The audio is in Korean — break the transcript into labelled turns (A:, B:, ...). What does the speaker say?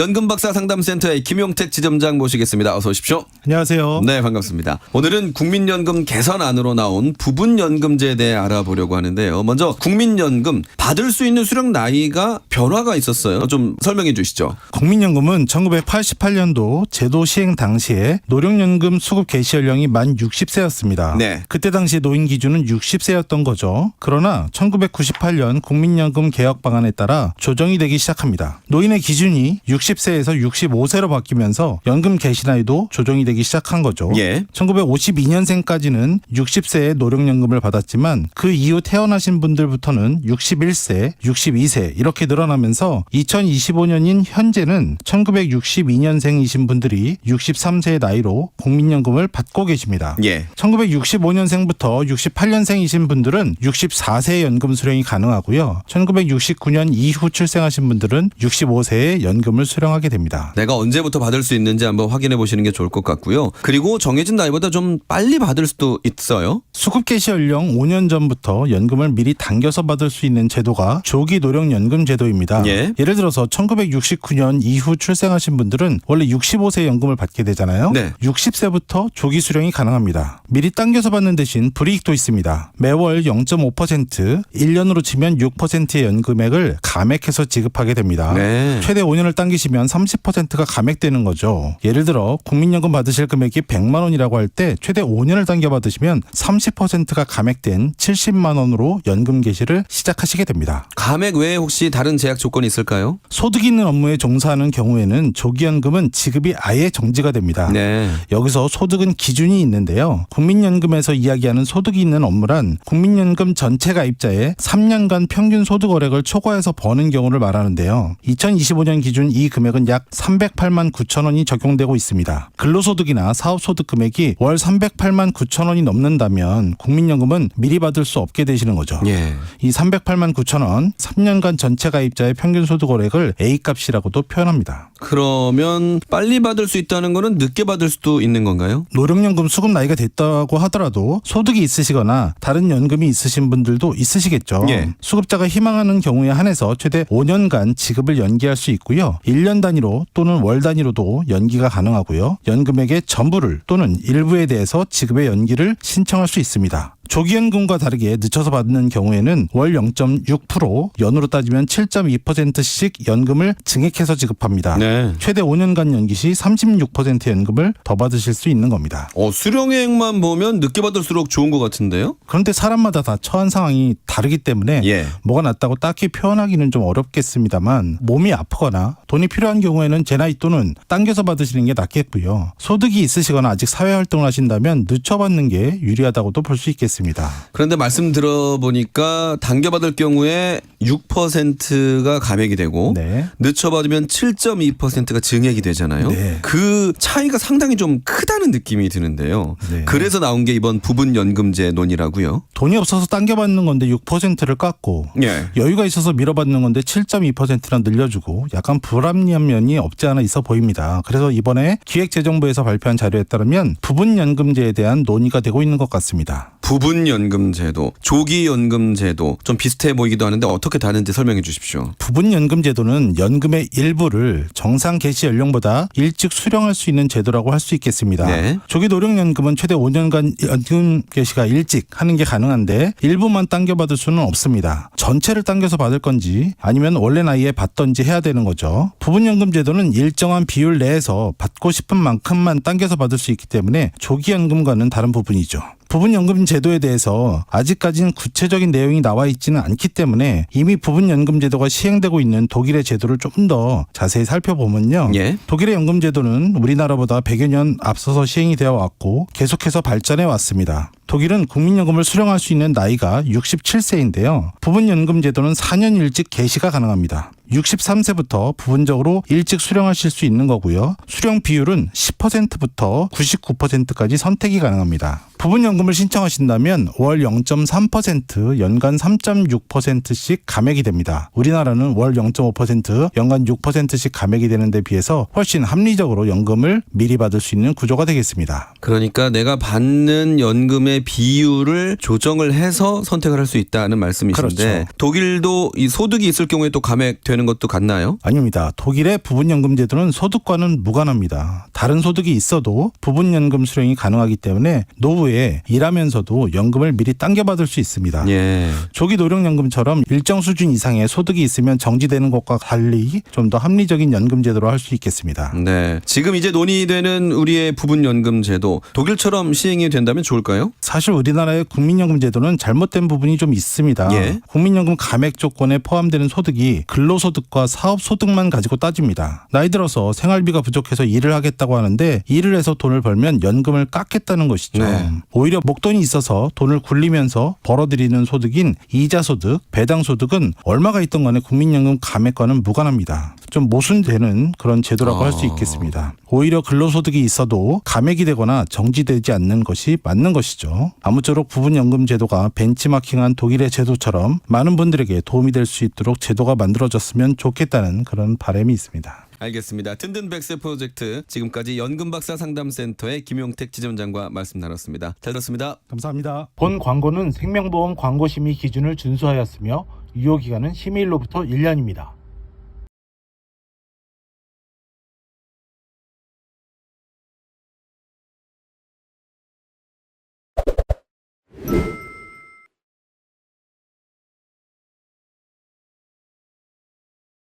A: 연금박사 상담센터의 김용택 지점장 모시겠습니다. 어서 오십시오.
B: 안녕하세요.
A: 네, 반갑습니다. 오늘은 국민연금 개선안으로 나온 부분연금제에 대해 알아보려고 하는데요. 먼저 국민연금 받을 수 있는 수령 나이가 변화가 있었어요. 좀 설명해 주시죠.
B: 국민연금은 1988년도 제도 시행 당시에 노령연금 수급 개시 연령이 만 60세였습니다.
A: 네.
B: 그때 당시 노인 기준은 60세였던 거죠. 그러나 1998년 국민연금 개혁 방안에 따라 조정이 되기 시작합니다. 노인의 기준이 60 세에서 65세로 바뀌면서 연금 개시 나이도 조정이 되기 시작한 거죠.
A: 예.
B: 1952년생까지는 60세의 노령연금을 받았지만 그 이후 태어나신 분들부터는 61세, 62세 이렇게 늘어나면서 2025년인 현재는 1962년생이신 분들이 63세의 나이로 국민연금을 받고 계십니다.
A: 예.
B: 1965년생부터 68년생이신 분들은 64세의 연금 수령이 가능하고요. 1969년 이후 출생하신 분들은 65세의 연금을 수령 하게 됩니다.
A: 내가 언제부터 받을 수 있는지 한번 확인해 보시는 게 좋을 것 같고요. 그리고 정해진 나이보다 좀 빨리 받을 수도 있어요.
B: 수급 개시 연령 5년 전부터 연금을 미리 당겨서 받을 수 있는 제도가 조기 노령 연금 제도입니다.
A: 예.
B: 를 들어서 1969년 이후 출생하신 분들은 원래 65세 연금을 받게 되잖아요.
A: 네.
B: 60세부터 조기 수령이 가능합니다. 미리 당겨서 받는 대신 불이익도 있습니다. 매월 0.5% 1년으로 치면 6%의 연금액을 감액해서 지급하게 됩니다.
A: 네.
B: 최대 5년을 당기 시면 30%가 감액되는 거죠. 예를 들어 국민연금 받으실 금액이 100만 원이라고 할 때 최대 5년을 당겨 받으시면 30%가 감액된 70만 원으로 연금 개시를 시작하시게 됩니다.
A: 감액 외에 혹시 다른 제약 조건이 있을까요?
B: 소득이 있는 업무에 종사하는 경우에는 조기연금은 지급이 아예 정지가 됩니다.
A: 네.
B: 여기서 소득은 기준이 있는데요. 국민연금에서 이야기하는 소득이 있는 업무란 국민연금 전체 가입자의 3년간 평균 소득어rek을 초과해서 버는 경우를 말하는데요. 2025년 기준 이 금액은 약 308만 9천 원이 적용되고 있습니다. 근로소득이나 사업소득 금액이 월 308만 9천 원이 넘는다면 국민연금은 미리 받을 수 없게 되시는 거죠.
A: 예.
B: 이 308만 9천 원 3년간 전체 가입자의 평균 소득어rek을 A값이라고도 표현합니다.
A: 그러면 빨리 받을 수 있다는 거는 늦게 받을 수도 있는 건가요?
B: 노령연금 수급 나이가 됐다고 하더라도 소득이 있으시거나 다른 연금이 있으신 분들도 있으시겠죠.
A: 예.
B: 수급자가 희망하는 경우에 한해서 최대 5년간 지급을 연기할 수 있고요. 1년 단위로 또는 월 단위로도 연기가 가능하고요. 연금액의 전부를 또는 일부에 대해서 지급의 연기를 신청할 수 있습니다. 조기연금과 다르게 늦춰서 받는 경우에는 월 0.6% 연으로 따지면 7.2%씩 연금을 증액해서 지급합니다.
A: 네.
B: 최대 5년간 연기 시 36% 연금을 더 받으실 수 있는 겁니다.
A: 어, 수령액만 보면 늦게 받을수록 좋은 것 같은데요?
B: 그런데 사람마다 다 처한 상황이 다르기 때문에
A: 예.
B: 뭐가 낫다고 딱히 표현하기는 좀 어렵겠습니다만 몸이 아프거나 돈이 필요한 경우에는 제 나이 또는 당겨서 받으시는 게 낫겠고요. 소득이 있으시거나 아직 사회 활동을 하신다면 늦춰 받는 게 유리하다고도 볼 수 있겠습니다.
A: 그런데 말씀 들어보니까 당겨받을 경우에 6%가 감액이 되고
B: 네.
A: 늦춰받으면 7.2%가 증액이 되잖아요.
B: 네.
A: 그 차이가 상당히 좀 크다는 느낌이 드는데요.
B: 네.
A: 그래서 나온 게 이번 부분 연금제 논의라고요.
B: 돈이 없어서 당겨받는 건데 6%를 깎고
A: 예.
B: 여유가 있어서 밀어받는 건데 7.2%나 늘려주고 약간 불합리한 면이 없지 않아 있어 보입니다. 그래서 이번에 기획재정부에서 발표한 자료에 따르면 부분 연금제에 대한 논의가 되고 있는 것 같습니다.
A: 부분 연금제도, 조기 연금제도 좀 비슷해 보이기도 하는데 어떻게 다른지 설명해 주십시오.
B: 부분연금 제도는 연금의 일부를 정상 개시 연령보다 일찍 수령할 수 있는 제도라고 할 수 있겠습니다.
A: 네.
B: 조기 노령연금은 최대 5년간 연금 개시가 일찍 하는 게 가능한데 일부만 당겨받을 수는 없습니다. 전체를 당겨서 받을 건지 아니면 원래 나이에 받던지 해야 되는 거죠. 부분연금 제도는 일정한 비율 내에서 받고 싶은 만큼만 당겨서 받을 수 있기 때문에 조기연금과는 다른 부분이죠. 부분연금 제도에 대해서 아직까지는 구체적인 내용이 나와 있지는 않기 때문에 이미 부분연금 제도가 시행되고 있는 독일의 제도를 조금 더 자세히 살펴보면요.
A: 예.
B: 독일의 연금 제도는 우리나라보다 100여 년 앞서서 시행이 되어 왔고 계속해서 발전해 왔습니다. 독일은 국민연금을 수령할 수 있는 나이가 67세인데요. 부분연금 제도는 4년 일찍 개시가 가능합니다. 63세부터 부분적으로 일찍 수령하실 수 있는 거고요. 수령 비율은 10%부터 99%까지 선택이 가능합니다. 부분연금을 신청하신다면 월 0.3% 연간 3.6%씩 감액이 됩니다. 우리나라는 월 0.5% 연간 6%씩 감액이 되는 데 비해서 훨씬 합리적으로 연금을 미리 받을 수 있는 구조가 되겠습니다.
A: 그러니까 내가 받는 연금의 비율을 조정을 해서 선택을 할 수 있다는 말씀이신데
B: 그렇죠.
A: 독일도 이 소득이 있을 경우에 또 감액되는 것도 같나요?
B: 아닙니다. 독일의 부분연금 제도는 소득과는 무관합니다. 다른 소득이 있어도 부분연금 수령이 가능하기 때문에 노후에 일하면서도 연금을 미리 당겨받을 수 있습니다.
A: 예.
B: 조기 노령연금처럼 일정 수준 이상의 소득이 있으면 정지되는 것과 달리 좀 더 합리적인 연금 제도로 할 수 있겠습니다.
A: 네. 지금 이제 논의되는 우리의 부분 연금 제도 독일처럼 시행이 된다면 좋을까요?
B: 사실 우리나라의 국민연금 제도는 잘못된 부분이 좀 있습니다.
A: 예.
B: 국민연금 감액 조건에 포함되는 소득이 근로소득과 사업소득만 가지고 따집니다. 나이 들어서 생활비가 부족해서 일을 하겠다고 하는데 일을 해서 돈을 벌면 연금을 깎겠다는 것이죠.
A: 네.
B: 오히려 목돈이 있어서 돈을 굴리면서 벌어들이는 소득인 이자소득, 배당소득은 얼마가 있던 간에 국민연금 감액과는 무관합니다. 좀 모순되는 그런 제도라고 할수
A: 아.
B: 있겠습니다. 오히려 근로소득이 있어도 감액이 되거나 정지되지 않는 것이 맞는 것이죠. 아무쪼록 부분연금 제도가 벤치마킹한 독일의 제도처럼 많은 분들에게 도움이 될 수 있도록 제도가 만들어졌으면 좋겠다는 그런 바람이 있습니다.
A: 알겠습니다. 든든 백세 프로젝트 지금까지 연금박사 상담센터의 김용택 지점장과 말씀 나눴습니다. 잘 들었습니다.
B: 감사합니다. 본 광고는 생명보험 광고심의 기준을 준수하였으며 유효기간은 심의일로부터 1년입니다.